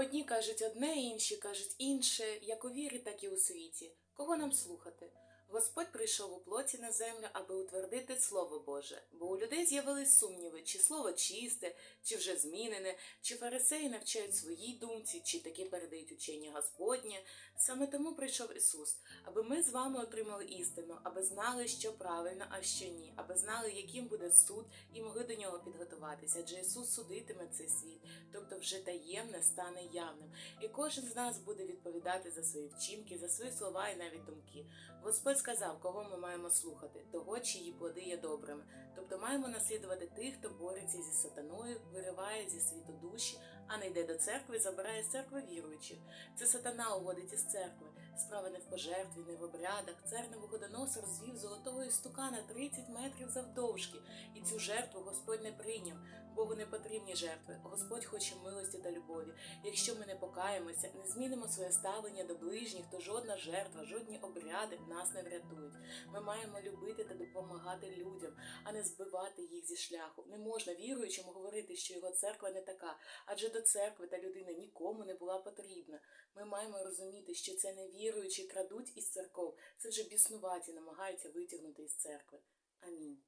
Одні кажуть одне, інші кажуть інше, як у вірі, так і у світі. Кого нам слухати? Господь прийшов у плоті на землю, аби утвердити Слово Боже, бо у людей з'явились сумніви, чи слово чисте, чи вже змінене, чи фарисеї навчають своїй думці, чи таки передають учення Господнє. Саме тому прийшов Ісус, аби ми з вами отримали істину, аби знали, що правильно, а що ні, аби знали, яким буде суд, і могли до нього підготуватися. Адже Ісус судитиме цей світ, тобто вже таємне стане явним, і кожен з нас буде відповідати за свої вчинки, за свої слова і навіть думки. Господь сказав, кого ми маємо слухати, того, чиї плоди є добрими. Тобто маємо наслідувати тих, хто бореться зі сатаною, вириває зі світу душі, а не йде до церкви, і забирає з церкви віруючих. Це сатана уводить із церкви. Справа не в пожертві, не в обрядах. Цар Навуходоносор звів золотого істукана 30 метрів завдовжки, і цю жертву Господь не прийняв. Богу не потрібні жертви. Господь хоче милості та любові. Якщо ми не покаємося, не змінимо своє ставлення до ближніх, то жодна жертва, жодні обряди нас не врятують. Ми маємо любити та допомагати людям, а не збивати їх зі шляху. Не можна віруючому говорити, що його церква не така, адже до церкви та людини нікому не була потрібна. Ми маємо розуміти, що це не віруючі крадуть із церков, це вже біснуваті намагаються витягнути із церкви. Амінь.